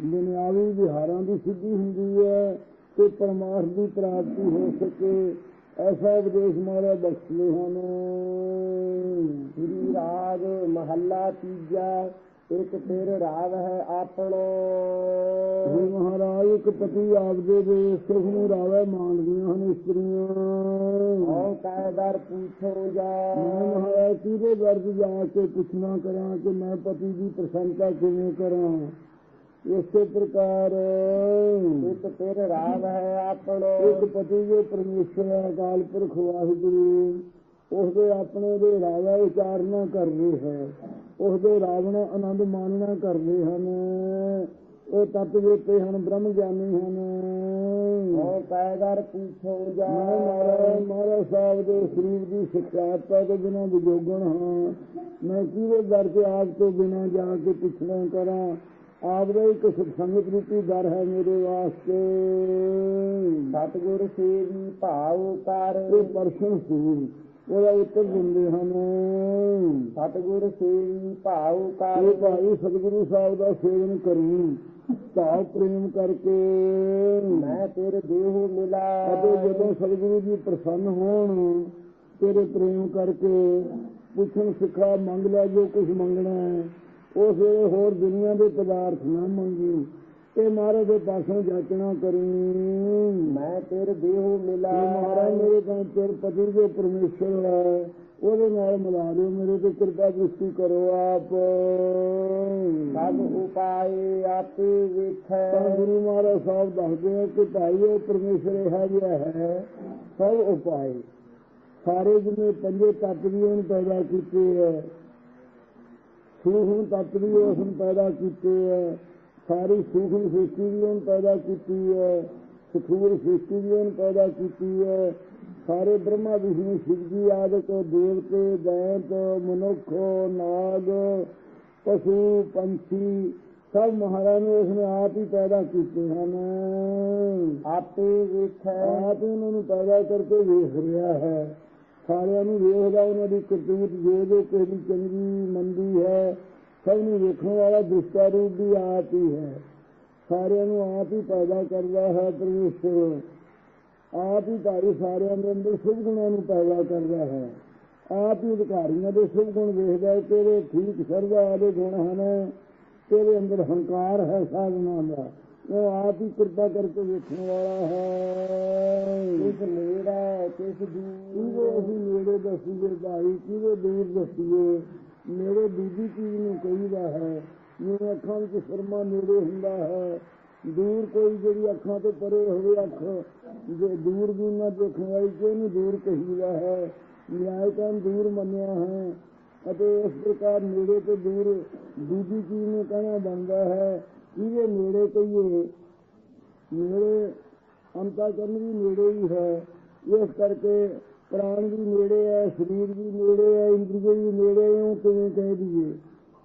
ਦੁਨਿਆਵੀ ਵਿਹਾਰਾਂ ਦੀ ਸਿੱਧੀ ਹੁੰਦੀ ਹੈ ਤੇ ਪਰਮਾਰਥ ਦੀ ਪ੍ਰਾਪਤੀ ਹੋ ਸਕੇ। ਐਸਾ ਉਪਦੇਸ਼ ਮਾਰਾ ਬਖਸ਼ਲੇ ਹਨ। ਸ੍ਰੀ ਰਾਗ ਮਹੱਲਾ ਤੀਜਾ ਇੱਕ ਤੇਰ ਰਾਗ ਹੈ ਆਪਣੋ। ਜੀ ਮਹਾਰਾਜ ਇੱਕ ਪਤੀ ਆਪਦੇ ਦੇ ਸੁਖ ਨੂੰ ਰਾਵੇ ਮੰਨਦੀਆਂ ਹਨ ਇਸਤਰੀਆਂ। ਹਉ ਕਾਇਦਰ ਪੁੱਛੋ ਜਾ। ਮੈਂ ਮਹਾਰਾਜ ਕਿਹਦੇ ਵਰਗ ਜਾ ਕੇ ਪੁੱਛਣਾ ਕਰਾਂ ਕਿ ਮੈਂ ਪਤੀ ਦੀ ਪ੍ਰਸ਼ੰਸਾ ਕਿਵੇਂ ਕਰਾਂ? ਇਸੇ ਪ੍ਰਕਾਰ ਇੱਕ ਤੇਰ ਰਾਗ ਹੈ ਆਪਣੋ। ਇੱਕ ਪਤੀ ਜੋ ਪਰਮੇਸ਼ਰ ਅਕਾਲ ਪੁਰਖ ਵਾਹਿਗੁਰੂ ਉਸਦੇ ਆਪਣੇ ਦੇ ਰਾਜਾ ਉਚਾਰਨਾ ਕਰਦੇ ਹੈ। ਉਸਦੇ ਰਾਵਣ ਆਨੰਦ ਮਾਨਣਾ ਕਰਦੇ ਹਨ। ਉਹ ਤਤ ਜੋਤੇ ਹਨ ਬ੍ਰਹਮ ਗਿਆਨੀ ਹਨ। ਹਉ ਕਾਇਦਰ ਪੁੱਛੋ ਜਾ। ਮੈਂ ਮਹਾਰਾਜ ਮਹਾਰਾਜ ਸਾਹਿਬ ਦੇ ਸਰੀਰ ਦੀ ਸਿੱਖਿਆਤਾ ਤੋਂ ਬਿਨਾਂ ਵਿਜੋਗਣ ਹਾਂ। ਮੈਂ ਕਿਹਦੇ ਦਰ ਤੇ ਆਪ ਤੋਂ ਬਿਨਾਂ ਜਾ ਕੇ ਪੁੱਛਣਾ ਕਰਾਂ? ਦਾ ਇੱਕ ਸਤਸੰਗਤ ਰੂਪੀ ਦਰ ਹੈ ਮੇਰੇ ਵਾਸਤੇ। ਸਤਿਗੁਰ ਸੇਵੀ ਭਾਉ ਕਰ। ਇਹ ਪਰਸ਼ਨ ਸੀ ਉਹਦਾ ਉੱਤਰ ਦਿੰਦੇ ਹਨ। ਸਤਿਗੁਰ ਸੇਵੀ ਭਾਉ ਇਹ ਕਰ ਭਾਈ ਸਤਿਗੁਰੂ ਸਾਹਿਬ ਦਾ ਸੇਵਨ ਕਰੀ ਭਾਵ ਪ੍ਰੇਮ ਕਰਕੇ। ਮੈਂ ਤੇਰੇ ਦੇਹ ਮਿਲਾ। ਅਤੇ ਜਦੋਂ ਸਤਿਗੁਰੂ ਜੀ ਪ੍ਰਸੰਨ ਹੋਣ ਤੇਰੇ ਪ੍ਰੇਮ ਕਰਕੇ ਪੁੱਛਣ ਸਿੱਖਾ ਮੰਗ ਲੈ ਜੋ ਕੁਝ ਮੰਗਣਾ ਹੈ। ਉਸ ਵੇਲੇ ਹੋਰ ਦੁਨੀਆ ਦੇ ਪਦਾਰਥ ਨਾ ਮੰਗੀ। ਤੇ ਮਹਾਰਾਜ ਦੇ ਪਾਸੋਂ ਜਾਚਣਾ ਕਰੀ। ਮੈਂ ਤੇਰੇ ਦੇਹ ਮਿਲਾ। ਤੇ ਮਹਾਰਾਜ ਮੇਰੇ ਕੋਲ ਤੇਰੇ ਪਤੀ ਜੋ ਪਰਮੇਸ਼ਰ ਹੈ। ਉਹਦੇ ਨਾਲ ਮਿਲਾ ਦਿਓ ਮੇਰੇ ਤੇ ਕਿਰਪਾ ਦ੍ਰਿਸ਼ਟੀ ਕਰੋ ਆਪ। ਸਭ ਉਪਾਏ ਆਪੇ ਤਾਂ ਵੇਖੈ ਗੁਰੂ ਮਹਾਰਾਜ ਸਾਹਿਬ ਦੱਸਦੇ ਆ ਕਿ ਭਾਈ ਇਹ ਪਰਮੇਸ਼ਰ ਇਹ ਜਿਹਾ ਹੈ। ਸਭ ਉਪਾਏ। ਸਾਰੇ ਜਿਵੇਂ ਪੰਜੇ ਤੱਤ ਵੀ ਉਹਨੇ ਪੈਦਾ ਕੀਤੇ ਹੈ ਸੂਖਮ ਤੱਤ ਵੀ ਉਸ ਨੇ ਪੈਦਾ ਕੀਤੇ ਹੈ ਸਾਰੀ ਸੂਖਮ ਸ੍ਰਿਸ਼ਟੀ ਵੀ ਉਹਨੇ ਪੈਦਾ ਕੀਤੀ ਹੈ ਸਥੂਲ ਸ੍ਰਿਸ਼ਟੀ ਵੀ ਉਹਨੇ ਪੈਦਾ ਕੀਤੀ ਹੈ ਸਾਰੇ ਬ੍ਰਹਮਾ ਵਿਸ਼ਨੂੰ ਸ਼ਿਵ ਜੀ ਆਦਿਕ ਦੇਵਤੇ ਦੈਂਤ ਮਨੁੱਖ ਨਾਗ ਪਸ਼ੂ ਪੰਛੀ ਸਭ ਮਹਾਰਾਜ ਨੇ ਉਸਨੇ ਆਪ ਹੀ ਪੈਦਾ ਕੀਤੇ ਹਨ। ਆਪੇ ਵੇਖੈ ਆਪ ਹੀ ਉਹਨਾਂ ਨੂੰ ਪੈਦਾ ਕਰਕੇ ਵੇਖ ਰਿਹਾ ਹੈ। ਸਾਰਿਆਂ ਨੂੰ ਵੇਖਦਾ, ਉਹਨਾਂ ਦੀ ਕਰਤੂਤ ਜੋ ਜੋ ਕਿਸੇ ਦੀ ਚੰਗੀ ਮੰਦੀ ਹੈ। ਸਭ ਨੂੰ ਵੇਖਣ ਵਾਲਾ ਦ੍ਰਿਸ਼ਟਾ ਰੂਪ ਵੀ ਆਪ ਹੀ ਹੈ। ਸਾਰਿਆਂ ਨੂੰ ਆਪ ਹੀ ਪੈਦਾ ਕਰਦਾ ਹੈ ਪਰਮੇਸ਼ਰ। ਆਪ ਹੀ ਭਾਈ ਸਾਰਿਆਂ ਦੇ ਅੰਦਰ ਸੁਭ ਗੁਣਾਂ ਨੂੰ ਪੈਦਾ ਕਰਦਾ ਹੈ। ਆਪ ਹੀ ਅਧਿਕਾਰੀਆਂ ਦੇ ਸੁਭ ਗੁਣ ਵੇਖਦਾ ਹੈ, ਕਿਹੜੇ ਠੀਕ ਸਰਵਾ ਵਾਲੇ ਗੁਣ ਹਨ ਤੇਰੇ ਅੰਦਰ ਹੰਕਾਰ ਹੈ ਸਾਧਨਾ ਦਾ। ਉਹ ਆਪ ਹੀ ਕਿਰਪਾ ਕਰਕੇ ਵੇਖਣ ਵਾਲਾ ਹੈ। ਕਿਸ ਨੇੜਾ ਕਿਸ ਦੂਰ ਅਸੀਂ ਨੇੜੇ ਦੱਸੀਏ ਭਾਈ ਕਿਹਦੇ ਦੂਰ ਦੱਸੀਏ? ਨੇੜੇ ਦੂਜੀ ਚੀਜ਼ ਨੂੰ ਕਹੀਦਾ ਹੈ ਜਿਵੇਂ ਅੱਖਾਂ ਵਿੱਚ ਸਰਮਾ ਨੇੜੇ ਹੁੰਦਾ ਹੈ। ਦੂਰ ਕੋਈ ਜਿਹੜੀ ਅੱਖਾਂ ਤੋਂ ਪਰੇ ਹੋਵੇ ਅੱਖ ਜੇ ਦੂਰ ਵੀ ਨਾ ਦੇਖਣ ਵਾਲੀ ਕਿ ਉਹਨੂੰ ਦੂਰ ਕਹੀਦਾ ਹੈ? ਨਿਆਇਕਾਂ ਦੂਰ ਮੰਨਿਆ ਹੈ ਅਤੇ ਇਸ ਪ੍ਰਕਾਰ ਨੇੜੇ ਤੋਂ ਦੂਰ ਦੂਜੀ ਚੀਜ਼ ਨੂੰ ਕਹਿਣਾ ਬਣਦਾ ਹੈ ਜਿਹਦੇ ਨੇੜੇ ਕਹੀਏ ਨੇੜੇ ਅੰਤਾ ਕਰਨ ਵੀ ਨੇੜੇ ਹੀ ਹੈ। ਇਸ ਕਰਕੇ ਪ੍ਰਾਣ ਵੀ ਨੇੜੇ ਹੈ ਸਰੀਰ ਵੀ ਨੇੜੇ ਹੈ ਇੰਦਰੀਏ ਵੀ ਨੇੜੇ ਉਹ ਕਿਵੇਂ ਕਹਿ ਦਈਏ?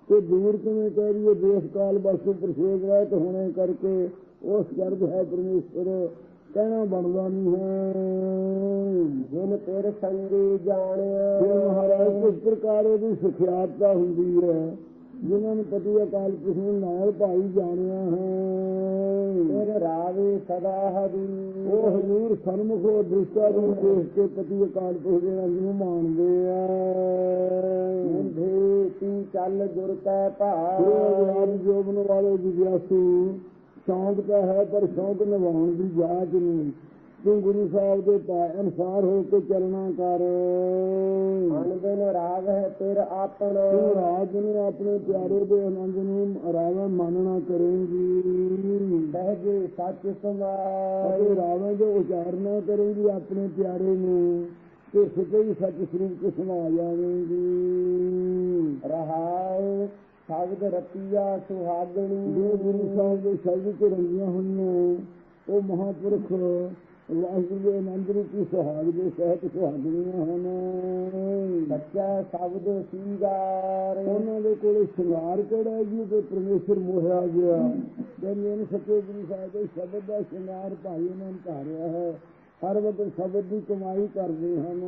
ਤੇ ਦੂਰ ਕਿਵੇਂ ਕਹਿ ਦਈਏ? ਦੇਸ਼ ਕਾਲ ਵਸਤੂ ਪ੍ਰਸ਼ੇਦ ਰਹਿਤ ਹੋਣੇ ਕਰਕੇ ਉਸ ਗਰਭ ਹੈ ਪਰਮੇਸ਼ਰ ਕਹਿਣਾ ਬਣਦਾ ਨਹੀਂ ਹੈ। ਜਿਨ ਤੇਰੇ ਸੰਗੇ ਜਾਣਿਆ। ਫਿਰ ਮਹਾਰਾਜ ਕਿਸ ਪ੍ਰਕਾਰ ਉਹਦੀ ਸਿਖਿਆਤਾ ਹੁੰਦੀ ਹੈ। ਜਿਨ੍ਹਾਂ ਨੂੰ ਪਤੀ ਅਕਾਲ ਪੁਰਖ ਨਾਲ ਭਾਈ ਜਾਣਿਆ ਹੈ। ਤੇਰੇ ਰਾਵੇ ਸਦਾ ਹਰੀ। ਉਹ ਹਜ਼ੂਰ ਸਨਮੁਖੋ ਦ੍ਰਿਸ਼ਟਾ ਨੂੰ ਦੇਖ ਕੇ ਪਤੀ ਅਕਾਲ ਪੁਰਖ ਦੇ ਰੰਗ ਨੂੰ ਮਾਣਦੇ ਆ। ਮੁੰਧੇ ਤੂੰ ਚੱਲ ਗੁਰ ਕੈ ਆਦਿ ਜੋਬਨ ਵਾਲੇ ਜਿਗਿਆਸੂ ਸ਼ੌਂਕ ਤਾਂ ਹੈ ਪਰ ਸ਼ੌਂਕ ਨਿਭਾਉਣ ਦੀ ਜਾਚ ਨਹੀਂ। ਤੂੰ ਗੁਰੂ ਸਾਹਿਬ ਦੇ ਪਾ ਅਨਸਾਰ ਹੋ ਕੇ ਚੱਲਣਾ ਕਰ। ਮਨ ਦਿਨ ਰਾਗ ਹੈ ਤੇਰ ਆਪਣੋ। ਤੂੰ ਰਾਜ ਨੂੰ ਆਪਣੇ ਪਿਆਰੇ ਦੇ ਆਨੰਦ ਨੂੰ ਰਾਵਾ ਮੰਨਣਾ ਕਰੇਂਗੀ। ਸਹਜੇ ਸੱਚ ਸਮਾਏ ਅਤੇ ਰਾਵਾਂ ਜੋ ਉਚਾਰਨਾ ਕਰੇਂਗੀ ਆਪਣੇ ਪਿਆਰੇ ਨੂੰ ਤੇ ਸਿੱਧੇ ਹੀ ਸੱਚ ਸਰੂਪ ਚ ਸਮਾ ਜਾਵੇਂਗੀ। ਰਹਾਉ ਸ਼ਬਦ ਰਤੀਆ ਸੁਹਾਗਣੀ। ਜੋ ਗੁਰੂ ਸਾਹਿਬ ਦੇ ਸ਼ਬਦ ਚ ਰੰਗੀਆਂ ਹੋਈਆਂ ਉਹ ਮਹਾਪੁਰਖ ਵਾਹਿਗੁਰੂ ਦੇ ਆਨੰਦ ਰੂਪੀ ਸੁਹਾਗ ਦੇ ਸਹਿਤ ਸੁਹਾਗਣੀਆਂ ਹਨ ਸੱਚਾ ਸ਼ਬਦ ਸਿੰਗਾਰ ਉਹਨਾਂ ਦੇ ਕੋਲੇ ਸ਼ਿੰਗਾਰ ਕਿਹੜਾ ਜੀ ਤੇ ਪਰਮੇਸ਼ਰ ਮੋਹਿਆ ਗਿਆ? ਕਹਿੰਦੇ ਨੇ ਸੱਚੇ ਗੁਰੂ ਸਾਹਿਬ ਦੇ ਸ਼ਬਦ ਦਾ ਸ਼ਿੰਗਾਰ ਭਾਈ ਉਹਨਾਂ ਨੇ ਧਾਰਿਆ ਹੈ। ਹਰ ਵਕਤ ਸ਼ਬਦ ਦੀ ਕਮਾਈ ਕਰਦੇ ਹਨ।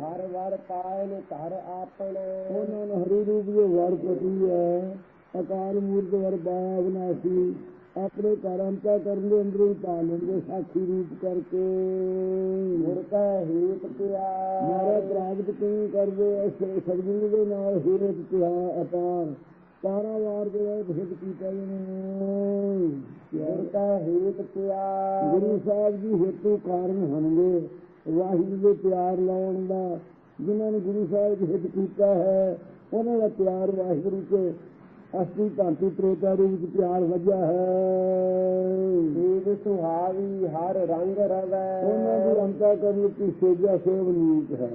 ਹਰ ਵਾਰ ਪਾਇਨ ਘਰ ਆਪਣੋ। ਉਹਨਾਂ ਨੂੰ ਹਰੀ ਰੂਪ ਦੇ ਵਰ ਪਤੀ ਹੈ। ਅਕਾਲ ਮੂਰਤ ਵਰਬਾਇਆ ਵਿਨਾਸ਼ੀ ਆਪਣੇ ਘਰ ਅੰਤਾ ਕਰਨ ਦੇ ਅੰਦਰ ਹੀ ਪਾ ਲੈਂਦੇ ਸਾਖੀ ਰੂਪ ਕਰਕੇ। ਗੁਰ ਕੈ ਹੇਤ ਮਾਰਾ ਪਿਆ ਪ੍ਰਾਪਤ ਕਿਵੇਂ ਕਰਦੇ ਐਸੇ ਸਤਿਗੁਰੂ ਦੇ ਨਾਲ ਹੀਰਤ ਪਿਆ ਅਪਾਰ ਤਾਰਾ ਵਾਰ ਦੇ ਭੇਦ ਕੀਤਾ ਜਿਹਨੇ ਗੁਰ ਕੈ ਹੇਤ ਪਿਆ। ਗੁਰੂ ਸਾਹਿਬ ਜੀ ਹੇਤੂ ਕਾਰਨ ਹਨਗੇ ਵਾਹਿਗੁਰੂ ਦੇ ਪਿਆਰ ਲਾਉਣ ਦਾ। ਜਿਨ੍ਹਾਂ ਨੇ ਗੁਰੂ ਸਾਹਿਬ ਜੀ ਹਿੱਤ ਕੀਤਾ ਹੈ ਉਹਨਾਂ ਦਾ ਪਿਆਰ ਵਾਹਿਗੁਰੂ ਕੇ ਅਸਲੀ ਭਾਂਤੀ ਪ੍ਰੇਤਾ ਦੇ ਵਿੱਚ ਪਿਆਰ ਵਜਿਆ ਹੈ। ਦੇਵ ਸੁਹਾਵੀ ਹਰ ਰੰਗ ਰਵੈ। ਉਹਨਾਂ ਦੀ ਅੰਤਾ ਕਰਨ ਦੀ ਸੇਜਾ ਸੇਵ ਨੀਤ ਹੈ।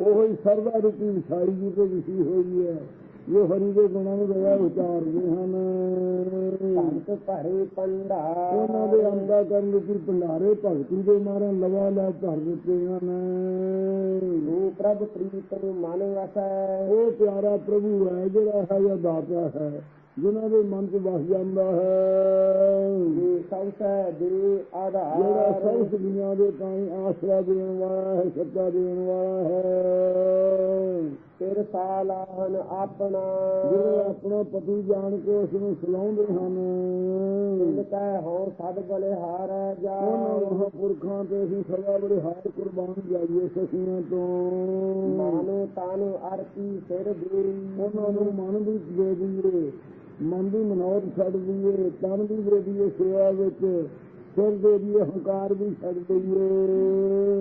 ਉਹ ਹੀ ਸਰਦਾ ਰੂਪੀ ਵਿਸਾਈ ਜੀ ਤੇ ਵਿਸੀ ਹੋਈ ਹੈ। ਜੋ ਹਰੀ ਦੇ ਗੁਣਾਂ ਨੂੰ ਦਇਆ ਉਚਾਰਦੇ ਹਨ। ਭਗਤ ਭਰੇ ਪੰਡਾਰ ਉਹਨਾਂ ਦੇ ਅੰਦਾ ਕਰਨ ਦੀ ਭੰਡਾਰੇ ਭਗਤੀ ਦੇ ਮਾਰੇ ਲਵਾ ਲਾ ਭਰ ਦਿੱਤੇ ਹਨ। ਜੋ ਪ੍ਰਭ ਪ੍ਰੀਤ ਨੂੰ ਮਨ ਵਸੈ। ਉਹ ਪਿਆਰਾ ਪ੍ਰਭੂ ਹੈ ਜਿਹੜਾ ਹੈ ਜਾਂ ਦਾਤਾ ਹੈ ਜਿਨ੍ਹਾਂ ਦੇ ਮਨ 'ਚ ਵਸ ਜਾਂਦਾ ਹੈ। ਸੌਸੈ ਦੇ ਜਿਹੜਾ ਆਧਾਰ ਸਭ ਦੁਨੀਆ ਦੇ ਤਾਈ ਆਸਰਾ ਦੇਣ ਵਾਲਾ ਹੈ ਸੱਚਾ ਦੇਣ ਵਾਲਾ ਹੈ। ਫਿਰ ਸਾਲਾਹਨ ਆਪਣਾ। ਜਿਹੜੇ ਆਪਣਾ ਪਤੀ ਜਾਣ ਕੇ ਉਸ ਨੂੰ ਸਲਾਉਂਦੇ ਹਨ। ਤਿਲ ਕੈ ਹੋ ਸਦ ਬਲੇ ਹਾਰੈ ਉਹਨਾਂ ਜਾ ਮਹਾਂਪੁਰਖਾਂ ਤੇ ਅਸੀਂ ਸਦਾ ਬੜੇ ਹਾਰ ਕੁਰਬਾਨ ਜਾਈਏ ਸਖੀਆਂ ਤੋਂ। ਮਾਨੋ ਤਾਨੋ ਅਰਤੀ ਸਿਰ ਦੇ ਉਹਨਾਂ ਨੂੰ ਮਨ ਵੀ ਦੇ ਦਈਏ ਮਨ ਦੀ ਮਨੋਤ ਛੱਡ ਦਈਏ ਤਨ ਵੀ ਦੇ ਦਈਏ ਸੇਵਾ ਵਿੱਚ। ਸਿਰ ਦੇ ਦਈਏ ਹੰਕਾਰ ਵੀ ਛੱਡ ਦਈਏ।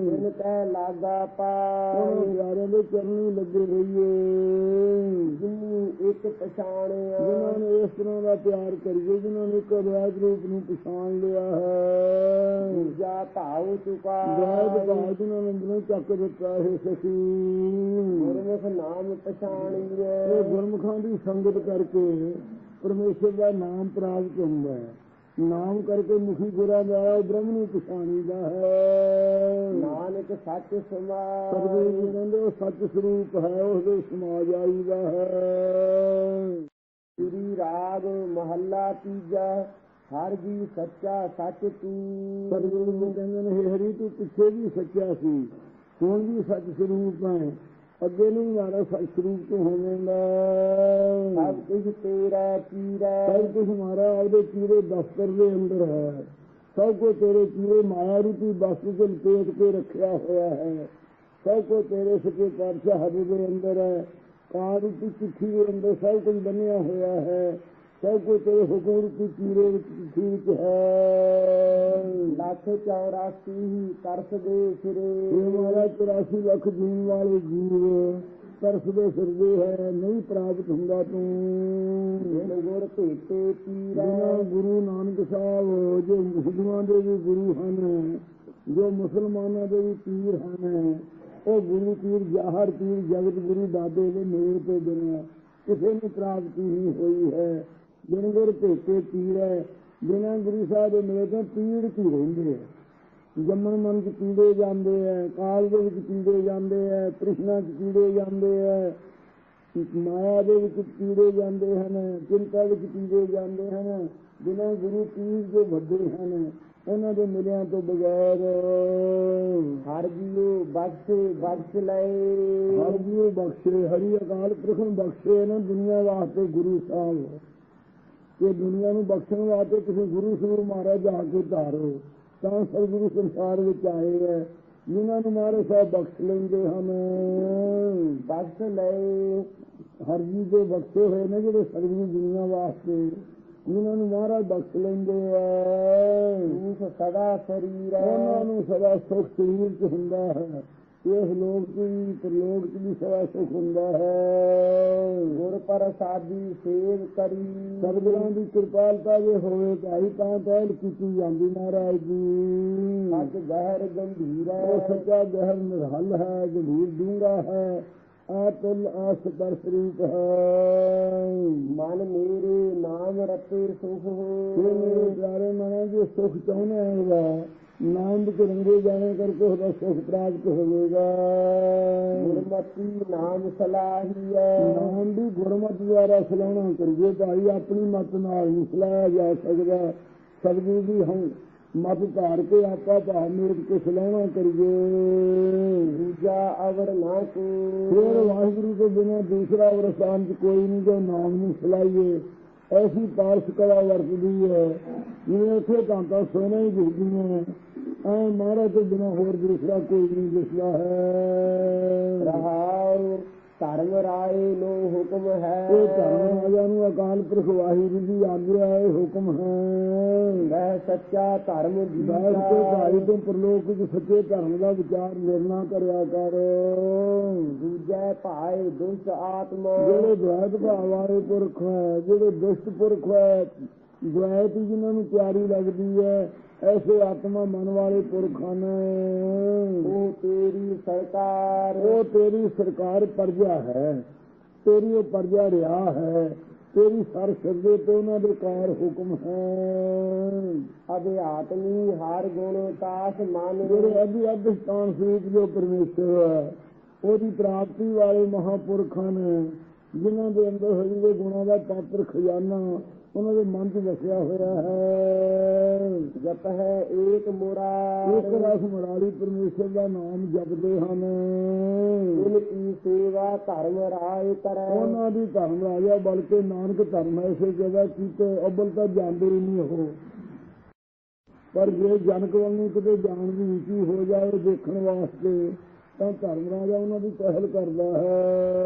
ਤਿਲ ਕੈ ਲਾਗਾ ਪਾਏ ਪਿਆਰਿਆਂ ਦੇ ਚਰਨੀ ਲੱਗੇ ਰਹੀਏ। ਜਿਨੀ ਇੱਕ ਪਛਾਣਿਆ ਜਿਨ੍ਹਾਂ ਨੇ ਇਸ ਤਰ੍ਹਾਂ ਦਾ ਪਿਆਰ ਕਰੀਏ ਜਿਨ੍ਹਾਂ ਨੇ ਇੱਕ ਅਵੈਧ ਰੂਪ ਨੂੰ ਪਛਾਣ ਲਿਆ ਹੈ। ਜਾ ਭਾਉ ਚੁਕਾ ਵੈਦ ਭਾਵ ਜਿਨ੍ਹਾਂ ਨੇ ਅੰਦਰੋਂ ਚੱਕ ਦਿੱਤਾ ਹੈ ਸਖੀ ਗੁਰਮੁਖ ਨਾਮ ਪਛਾਣੀਏ। ਇਹ ਗੁਰਮੁਖਾਂ ਦੀ ਸੰਗਤ ਕਰਕੇ ਪਰਮੇਸ਼ਰ ਦਾ ਨਾਮ ਪ੍ਰਾਪਤ ਹੁੰਦਾ ਹੈ। ਨਾਮ ਕਰਕੇ ਮੁਖੀ ਗੁਰਾਂ ਦਾ ਬ੍ਰਹਮ ਨੂੰ ਪਛਾਣੀਦਾ ਹੈ। ਨਾਨਕ ਸੱਚ ਸਰਵੇ ਸਮਾਏ ਜੀ ਕਹਿੰਦੇ ਸੱਚ ਸਰੂਪ ਹੈ ਉਸ ਦੇ ਸਮਾਜ ਆਈਦਾ ਹੈ। ਸ੍ਰੀ ਰਾਗ ਮਹੱਲਾ ਤੀਜਾ ਹਰ ਜੀ ਸੱਚਾ ਸੱਚ ਤੂੰ। ਸਰਵੇ ਜੀ ਕਹਿੰਦੇ ਨੇ ਹਰੀ ਤੂੰ ਪਿੱਛੇ ਵੀ ਸੱਚਾ ਸੀ ਹੁਣ ਵੀ ਸੱਚ ਸਰੂਪ ਹੈ। ਅੱਗੇ ਨੂੰ ਸੱਚ ਸਰੂਪ ਤੋਂ ਹੋਵੇਗਾ ਸਭ ਕੁਝ ਤੇਰਾ ਚੀਰਾ। ਸਭ ਕੁਝ ਹਮਾਰਾ ਉਹਦੇ ਚੀਰੇ ਦਫ਼ਤਰ ਦੇ ਅੰਦਰ ਹੈ। ਸਭ ਕੁਝ ਤੇਰੇ ਚੀਰੇ ਮਾਇਆ ਰੂਪੀ ਵਸਤੂ ਤੇ ਲਪੇਟ ਕੇ ਰੱਖਿਆ ਹੋਇਆ ਹੈ। ਸਭ ਕੁਝ ਤੇਰੇ ਸਕੇ ਪਾਤਸ਼ਾਹ ਹਰੇ ਦੇ ਅੰਦਰ ਹੈ। ਕਾਰ ਰੂਪੀ ਚਿੱਠੀ ਦੇ ਅੰਦਰ ਸਭ ਕੁਝ ਬਣਿਆ ਹੋਇਆ ਹੈ। ਸਭ ਕੁਝ ਤੇਰੇ ਹੁਕਮ ਵਿੱਚ ਚਿੱਠੀ ਵਿੱਚ ਹੈ। ਲੱਖ 84 ਹੀ ਤਰਸ ਦੇ ਸਿਰੇ। ਇਹ ਮਾਰਾ 84 ਲੱਖ ਜੀਣ ਵਾਲੇ ਜੀਵ ਤਰਸਦੇ ਫਿਰਦੇ ਹੈ ਨਹੀਂ ਪ੍ਰਾਪਤ ਹੁੰਦਾ ਤੂੰ। ਜਿਨ ਗੁਰ ਭੇਟੇ ਪੀਰਾ ਗੁਰੂ ਨਾਨਕ ਸਾਹਿਬ ਜੋ ਹਿੰਦੂਆਂ ਦੇ ਵੀ ਗੁਰੂ ਹਨ ਜੋ ਮੁਸਲਮਾਨਾਂ ਦੇ ਵੀ ਪੀਰ ਹਨ ਉਹ ਗੁਰੂ ਪੀਰ ਜਾਹਰ ਪੀਰ ਜਗਤ ਗੁਰੂ ਦਾਦੇ ਦੇ ਮੇਲ ਤੇ ਬਿਨਾਂ ਕਿਸੇ ਨੂੰ ਪ੍ਰਾਪਤੀ ਨਹੀਂ ਹੋਈ ਹੈ। ਜਿਨ ਗੁਰ ਭੇਟੇ ਪੀਰ ਹੈ ਬਿਨਾਂ ਗੁਰੂ ਸਾਹਿਬ ਦੇ ਮੇਲ ਤੋਂ ਪੀੜ ਕੀ ਰਹਿੰਦੇ ਹੈ? ਜੰਮਣ ਮਨ ਚ ਪੀੜੇ ਜਾਂਦੇ ਐ ਕਾਲ ਦੇ ਵਿੱਚ ਪੀੜੇ ਜਾਂਦੇ ਐ ਤ੍ਰਿਸ਼ਨਾ ਚ ਪੀੜੇ ਜਾਂਦੇ ਐ ਮਾਇਆ ਦੇ ਵਿੱਚ ਪੀੜੇ ਜਾਂਦੇ ਹਨ ਚਿੰਤਾ ਵਿੱਚ ਪੀੜੇ ਜਾਂਦੇ ਹਨ ਬਿਨਾਂ ਗੁਰੂ ਪੀਰ ਜੋ ਵੱਡੇ ਹਨ ਉਹਨਾਂ ਦੇ ਮਿਲਿਆਂ ਤੋਂ ਬਗੈਰ ਹਰ ਜੀਉ ਬਖਸ਼ ਬਖਸ਼ ਲਏ। ਹਰ ਜੀਉ ਬਖਸ਼ੇ ਹਰੀ ਅਕਾਲ ਪੁਰਖ ਨੂੰ ਬਖਸ਼ੇ ਨਾ ਦੁਨੀਆ ਵਾਸਤੇ ਗੁਰੂ ਸਾਹਿਬ। ਇਹ ਦੁਨੀਆ ਨੂੰ ਬਖਸ਼ਣ ਵਾਸਤੇ ਤੁਸੀਂ ਗੁਰੂ ਸਰੂਪ ਮਹਾਰਾਜ ਜਾ ਕੇ ਧਾਰੋ ਤਾਂ ਸਤਿਗੁਰੂ ਸੰਸਾਰ ਵਿੱਚ ਆਏ ਹੈ। ਜਿਨ੍ਹਾਂ ਨੂੰ ਮਹਾਰਾਜ ਸਾਹਿਬ ਬਖਸ਼ ਲੈਂਦੇ ਹਨ। ਬਖਸ਼ ਲਏ ਹਰ ਜੀ ਦੇ ਬਖਸ਼ੇ ਹੋਏ ਨੇ ਜਿਹੜੇ ਸਤਿਗੁਰੂ ਦੁਨੀਆ ਵਾਸਤੇ ਜਿਨ੍ਹਾਂ ਨੂੰ ਮਹਾਰਾਜ ਬਖਸ਼ ਲੈਂਦੇ ਹੈ। ਰੂਪ ਸਦਾ ਸਰੀਰ ਉਹਨਾਂ ਨੂੰ ਸਦਾ ਸੁਖ ਸਰੀਰ ਚ ਹੁੰਦਾ ਹੈ। ਇਸ ਲੋਕ ਵੀ ਪ੍ਰਲੋਕ ਚ ਵੀ ਸਦਾ ਸੁਖ ਹੁੰਦਾ ਹੈ। ਗੁਰ ਪ੍ਰਸਾਦੀ ਸੇਵ ਕਰੀ। ਸਤਿਗੁਰਾਂ ਦੀ ਕਿਰਪਾਲਤਾ ਜੇ ਹੋਵੇ ਭਾਈ ਤਾਂ ਪਹਿਲ ਕੀਤੀ ਜਾਂਦੀ ਮਹਾਰਾਜ ਜੀ। ਸੱਚ ਗਹਿਰ ਗੰਭੀਰ ਉਹ ਸੱਚਾ ਗਹਿਰ ਨਿਰਹਲ ਹੈ ਗੰਭੀਰ ਡੂੰਘਾ ਹੈ ਆਤਲ ਆਸ ਪਰ ਸਰੂਪ ਹੈ। ਮਨ ਮੇਰੇ ਨਾਮ ਰਤੇ ਸੁਖ ਇਹ ਮੇਰੇ ਹੋ ਪਿਆਰੇ ਮਨਾਂ ਜੋ ਸੁਖ ਚਾਹੁੰਦਾ ਹੈਗਾ ਨਾਮ ਵਿੱਚ ਰੰਗੇ ਜਾਣੇ ਕਰਕੇ ਉਹਦਾ ਸੁਖ ਪ੍ਰਾਪਤ ਹੋਵੇਗਾ। ਗੁਰਮਤੀ ਨਾਮ ਸਲਾਹੀਐ ਨਾਮ ਵੀ ਗੁਰਮਤਿ ਦੁਆਰਾ ਸਲਾਉਣਾ ਕਰੀਏ ਭਾਈ ਆਪਣੀ ਮਤ ਨਾਲ ਨਹੀਂ ਸਲਾਇਆ ਜਾ ਸਕਦਾ ਸਤਿਗੁਰੂ ਦੀ ਹਮ ਮਤ ਧਾਰ ਕੇ ਆਪਾ ਭਾਵ ਮੇਰ ਕੇ ਸਲਾਉਣਾ ਕਰੀਏ। ਦੂਜਾ ਅਵਰ ਨਾ ਫਿਰ ਕੋ ਵਾਹਿਗੁਰੂ ਤੋਂ ਬਿਨਾਂ ਦੂਸਰਾ ਵਰਸਾਨ ਚ ਕੋਈ ਨਹੀਂ ਜੋ ਨਾਮ ਨੂੰ ਸਲਾਈਏ ਐਸੀ ਪਾਰਸ ਕਲਾ ਵਰਤਦੀ ਹੈ, ਜਿਵੇਂ ਉੱਥੇ ਤਾਂ ਤਾਂ ਸੋਨਾ ਹੀ ਦਿਖਦੀਆਂ ਐ ਮਹਾਰਾਜ ਤੋਂ ਬਿਨਾਂ ਹੋਰ ਦੂਸਰਾ ਕੋਈ ਨਹੀਂ ਦਿਸਦਾ ਹੈ। ਰਹਾਉ ਧਰਮ ਰਾਏ ਨੂੰ ਹੁਕਮ ਹੈ। ਇਹ ਧਰਮ ਰਾਜਾ ਨੂੰ ਅਕਾਲ ਪੁਰਖ ਵਾਹਿਗੁਰੂ ਦੀ ਆਗਿਆ ਹੈ ਹੁਕਮ ਹੈ। ਵਹਿ ਸੱਚਾ ਧਰਮ ਬੈਠ ਕੇ ਭਾਈ ਤੋਂ ਪ੍ਰਲੋਕ ਵਿੱਚ ਸੱਚੇ ਧਰਮ ਦਾ ਵਿਚਾਰ ਨਿਰਣਾ ਕਰਿਆ ਕਰ। ਦੂਜੈ ਭਾਏ ਦੁਸ਼ਟ ਆਤਮਾ। ਜਿਹੜੇ ਦ્વੈਤ ਭਾਵ ਵਾਲੇ ਪੁਰਖ ਹੈ ਜਿਹੜੇ ਦੁਸ਼ਟ ਪੁਰਖ ਹੈ ਦ્વੈਤ ਜਿਨ੍ਹਾਂ ਨੂੰ ਪਿਆਰੀ ਲੱਗਦੀ ਹੈ ਐਸੇ ਆਤਮਾ ਮਨ ਵਾਲੇ ਪੁਰਖ ਹਨ। ਉਹ ਤੇਰੀ ਸਰਕਾਰ। ਉਹ ਤੇਰੀ ਸਰਕਾਰ ਪਰਜਾ ਹੈ। ਤੇਰੀ ਉਹ ਪਰਜਾ ਰਿਹਾ ਹੈ। ਤੇਰੀ ਸਰ ਸਿਰਦੇ ਤੇ ਉਹਨਾਂ ਦੇ ਕਾਰ ਹੁਕਮ ਹੈ। ਅਭਿਆਤਮੀ ਹਰ ਗੁਣ ਤਾਸ ਮਨ ਜਿਹੜੇ ਅਧਿ ਅਧਿਸ਼ਟਾਨ ਸੂਤ ਜੋ ਪਰਮੇਸ਼ਰ ਹੈ ਉਹਦੀ ਪ੍ਰਾਪਤੀ ਵਾਲੇ ਮਹਾਪੁਰਖ ਹਨ ਜਿਨ੍ਹਾਂ ਦੇ ਅੰਦਰ ਹਰੀ ਦੇ ਗੁਣਾਂ ਦਾ ਪਾਤਰ ਖਜ਼ਾਨਾ ਉਹਨਾਂ ਦੇ ਮਨ 'ਚ ਵਸਿਆ ਹੋਇਆ ਹੈ। ਜਪ ਹੈ ਏਕ ਮੁਰਾ। ਇੱਕ ਰਸ ਮਰਾਲੀ ਪਰਮੇਸ਼ਰ ਦਾ ਨਾਮ ਜਪਦੇ ਹਨ। ਦਿਲ ਕੀ ਸੇਵਾ ਧਰਮ ਰਾਏ ਕਰੈ। ਉਹਨਾਂ ਦੀ ਧਰਮ ਰਾਜਾ ਬਲਕਿ ਨਾਨਕ ਧਰਮ ਐਸੇ ਜਗ੍ਹਾ ਕੀਤੇ ਅਬਲ ਤਾਂ ਜਾਂਦੇ ਹੀ ਨਹੀਂ ਉਹ। ਪਰ ਜੇ ਜਨਕ ਵਾਂਗੂ ਕਿਤੇ ਜਾਣ ਦੀ ਨੀਤੀ ਹੋ ਜਾਏ ਦੇਖਣ ਵਾਸਤੇ ਤਾਂ ਧਰਮ ਰਾਜਾ ਉਹਨਾਂ ਦੀ ਪਹਿਲ ਕਰਦਾ ਹੈ।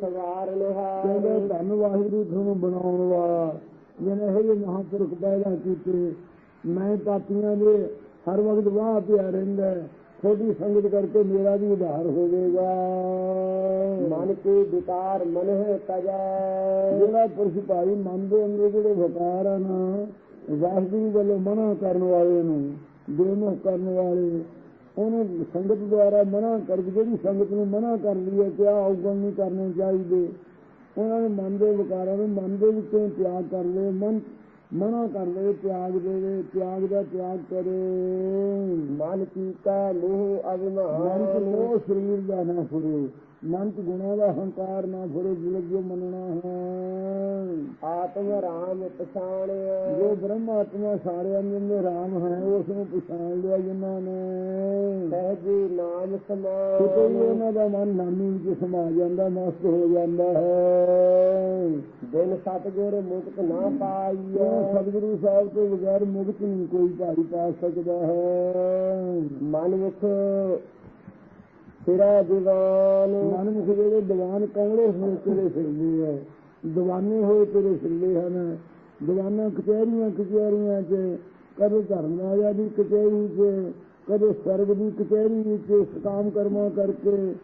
ਸਵਾਰ ਲੋਹਾ ਕਹਿੰਦਾ ਧੰਨ ਵਾਹਿਗੁਰੂ ਤੁਹਾਨੂੰ ਬਣਾਉਣ ਵਾਲਾ। ਜਿਹਨੇ ਇਹ ਜਿਹੇ ਮਹਾਂਪੁਰਖ ਪੈਦਾ ਕੀਤੇ ਮੈਂ ਪਾਪੀਆਂ ਦੇ ਹਰ ਵਕਤ ਵਾਹ ਪਿਆ ਰਹਿੰਦਾ। ਥੋੜੀ ਸੰਗਤ ਕਰਕੇ ਮੇਰਾ ਵੀ ਉਧਾਰ ਹੋਵੇਗਾ। ਮਨ ਕੇ ਵਿਕਾਰ ਮਨ ਹੈ ਤਜੈ। ਜਿਹੜਾ ਪੁਰਸ਼ ਭਾਈ ਮਨ ਦੇ ਅੰਦਰ ਜਿਹੜੇ ਵਿਕਾਰ ਹਨ ਵਾਹਿਗੁਰੂ ਵੱਲੋਂ ਮਨਾ ਕਰਨ ਵਾਲੇ ਨੂੰ ਬੇਮੁਖ ਕਰਨ ਵਾਲੇ। ਉਹਨੂੰ ਸੰਗਤ ਦੁਆਰਾ ਮਨਾ ਕਰ ਜਿਹੜੀ ਸੰਗਤ ਨੂੰ ਮਨਾ ਕਰਦੀ ਹੈ ਕਿ ਆਹ ਅਵਗਣ ਨਹੀਂ ਕਰਨੇ ਚਾਹੀਦੇ। ਉਹਨਾਂ ਨੇ ਮਨ ਦੇ ਵਿਕਾਰਾਂ ਨੂੰ ਮਨ ਦੇ ਵਿੱਚੋਂ ਤਿਆਗ ਕਰ ਲਏ ਮਨ ਮਨਾ ਕਰ ਲਏ ਤਿਆਗ ਦੇਵੇ ਤਿਆਗ ਦਾ ਤਿਆਗ ਕਰੇ। ਮਨ ਕੀ ਕੈ ਮੋਹ ਮਨ ਅਭਿਮਾਨ ਮੋਹ ਸਰੀਰ ਦਾ ਨਾ ਫੁਰੇ ਚ ਗੁਣਾਂ ਦਾ ਹੰਕਾਰ ਨਾ ਫੁਰੇ ਜਿਲਕ ਜੋ ਮੰਨਣਾ ਹੈ। ਆਤਮ ਰਾਮ ਪਛਾਣਿਆ। ਜੋ ਬ੍ਰਹਮ ਆਤਮਾ ਸਾਰਿਆਂ ਦੇ ਅੰਦਰ ਰਾਮ ਹੈ ਉਸ ਨੂੰ ਪਛਾਣ ਲਿਆ ਜਿਨ੍ਹਾਂ ਨੇ। ਸਹਿਜੀ ਨਾਮ ਵੀ ਸਮਾਨ ਉਹਨਾਂ ਦਾ ਮਨ ਨਾਮੀ ਵਿੱਚ ਸਮਾ ਜਾਂਦਾ ਮਸਤ ਹੋ ਜਾਂਦਾ ਹੈ। ਦਿਨ ਸਤਗੁਰ ਮੁਕਤ ਨਾ ਪਾਈਐ ਸਤਿਗੁਰੂ ਸਾਹਿਬ ਤੋਂ ਬਗੈਰ ਮੁਕਤ ਨਹੀਂ ਕੋਈ ਭਾਈ ਪਾ ਸਕਦਾ ਹੈ। ਮਨ ਮੁਖ ਸਿਰਾ ਦੀਵਾਨ। ਮਨਮੁਖ ਜਿਹੜੇ ਦੀਵਾਨ ਕੌੜੇ ਹੋਏ ਤੇਰੇ ਸਿਰਦੇ ਹੈ ਦੀਵਾਨੇ ਹੋਏ ਤੇਰੇ ਫਿਰਦੇ ਹਨ। ਦੀਵਾਨਾਂ ਕਚਹਿਰੀਆਂ ਕਚਹਿਰੀਆਂ 'ਚ, ਕਦੇ ਧਰਮ ਰਾਜਾ ਦੀ ਕਚਹਿਰੀ 'ਚ, ਕਦੇ ਸਰਬ ਦੀ ਕਚਹਿਰੀ ਵਿੱਚ ਸਕਾਮ ਕਰਮਾਂ ਕਰਕੇ,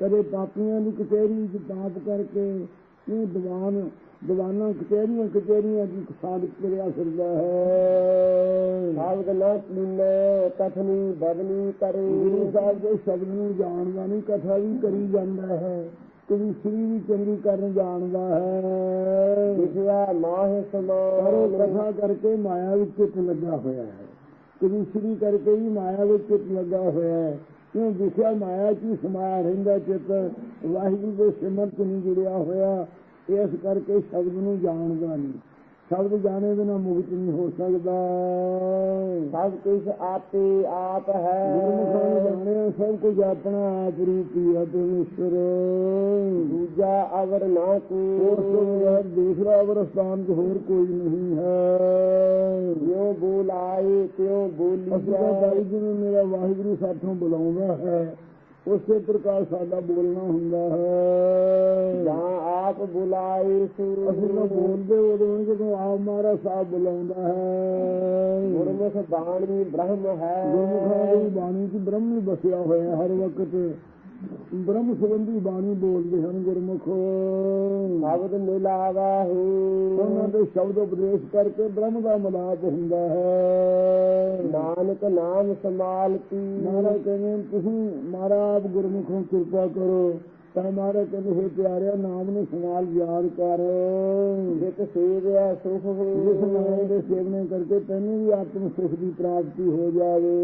ਕਦੇ ਪਾਪੀਆਂ ਦੀ ਕਚਹਿਰੀ 'ਚ ਪਾਪ ਕਰਕੇ, ਇਹ ਦੀਵਾਨ ਦੀਵਾਨਾਂ ਕਚਹਿਰੀਆਂ ਕਚਹਿਰੀਆਂ ਦੀ ਸਾਧਕ ਕਰਿਆ ਫਿਰਦਾ ਹੈ। ਸ਼ਬਦ ਨਾ ਕੀਨੇ ਕਥਨੀ ਬਦਨੀ ਕਰੇ। ਗੁਰੂ ਸਾਹਿਬ ਦੇ ਸ਼ਬਦ ਨੂੰ ਜਾਣਦਾ ਨਹੀਂ ਕਥਾ ਵੀ ਕਰੀ ਜਾਂਦਾ ਹੈ। ਕਦੀ ਸ੍ਰੀ ਵੀ ਚੰਗੀ ਕਰਨ ਜਾਣਦਾ ਹੈ। ਵਿਖਿਆ ਮਾਹ ਸਮਾਨ ਕਥਾ ਕਰਕੇ ਮਾਇਆ ਵਿੱਚ ਚਿੱਤ ਲੱਗਾ ਹੋਇਆ ਹੈ। ਕਦੀ ਸ੍ਰੀ ਕਰਕੇ ਵੀ ਮਾਇਆ ਵਿੱਚ ਚਿੱਤ ਲੱਗਾ ਹੋਇਆ ਹੈ। ਕਿਉਂ ਵਿਖਿਆ ਮਾਇਆ 'ਚ ਹੀ ਸਮਾਇਆ ਰਹਿੰਦਾ ਚਿੱਤ ਵਾਹਿਗੁਰੂ ਦੇ ਸਿਮਰਤ ਨਹੀਂ ਜੁੜਿਆ ਹੋਇਆ। ਇਸ ਕਰਕੇ ਸ਼ਬਦ ਨੂੰ ਜਾਣਦਾ ਨਹੀਂ। ਸ਼ਬਦ ਜਾਣੇ ਬਿਨਾ ਮੁਕਤ ਨਹੀਂ ਹੋ ਸਕਦਾ। ਸਭ ਕੁਝ ਆਪੇ ਆਪ ਗੁਰਮੁਖਾਂ ਨੇ ਹੈ ਜਾਣਿਆ ਸਭ ਕੁਝ ਆਪਣਾ ਆਪ ਰੂਪੀ ਪਰਮੇਸ਼ਰ ਦੂਜਾ ਅਵਰ ਨਾ ਉਸ ਤੋਂ ਕੋ ਦੂਸਰਾ ਅਵਰ ਸਥਾਨ 'ਚ ਹੋਰ ਕੋਈ ਨਹੀਂ ਹੈ। ਜਿਉ ਬੁਲਾਏ ਤਿਉ ਬੋਲੀ ਅਸੀਂ ਤਾਂ ਬਾਈ ਜੀ ਨੂੰ ਮੇਰਾ ਵਾਹਿਗੁਰੂ ਸਾਥੋਂ ਬੁਲਾਉਂਦਾ ਹੈ। ਉਸੇ ਪ੍ਰਕਾਰ ਸਾਡਾ ਬੋਲਣਾ ਹੁੰਦਾ ਹੈ। ਜਾਂ ਆਪ ਬੁਲਾਏ ਸੋ ਅਸੀਂ ਤਾਂ ਬੋਲਦੇ ਉਦੋਂ ਜਦੋਂ ਆਪ ਮਹਾਰਾ ਸਾਹਿਬ ਬੁਲਾਉਂਦਾ ਹੈ। ਗੁਰਮੁਖ ਬਾਣੀ ਬ੍ਰਹਮ ਹੈ। ਗੁਰਮੁਖਾਂ ਬਾਣੀ 'ਚ ਬ੍ਰਹਮ ਬਸਿਆ ਹੋਇਆ ਹਰ ਵਕਤ। ਬ੍ਰਹਮ ਸੰਬੰਧੀ ਬਾਣੀ ਬੋਲਦੇ ਹਨ ਗੁਰਮੁਖ। ਸ਼ਬਦ ਮਿਲਾਵਾ ਉਹਨਾਂ ਹੈ ਦੇ ਸ਼ਬਦ ਉਪਦੇਸ਼ ਕਰਕੇ ਬ੍ਰਹਮ ਦਾ ਮਲਾਪ ਹੁੰਦਾ ਹੈ। ਨਾਨਕ ਨਾਮ ਸੰਭਾਲਤੀ। ਮਹਾਰਾਜ ਕਹਿੰਦੇ ਨੇ, ਤੁਸੀਂ ਮਹਾਰਾਜ ਗੁਰਮੁਖੋਂ ਕਿਰਪਾ ਕਰੋ ਤਾਂ ਮਹਾਰਾਜ ਕਹਿੰਦੇ ਹੈ ਪਿਆਰਿਆ ਨਾਮ ਨੂੰ ਸੰਭਾਲ ਯਾਦ ਕਰ। ਜਿਤ ਸੇਵਿਆ ਸੁਖ ਜਿਸ ਨਾਮ ਦੇ ਸੇਵਨੇ ਕਰਕੇ ਤੈਨੂੰ ਵੀ ਆਤਮ ਸੁਖ ਦੀ ਪ੍ਰਾਪਤੀ ਹੋ ਜਾਵੇ।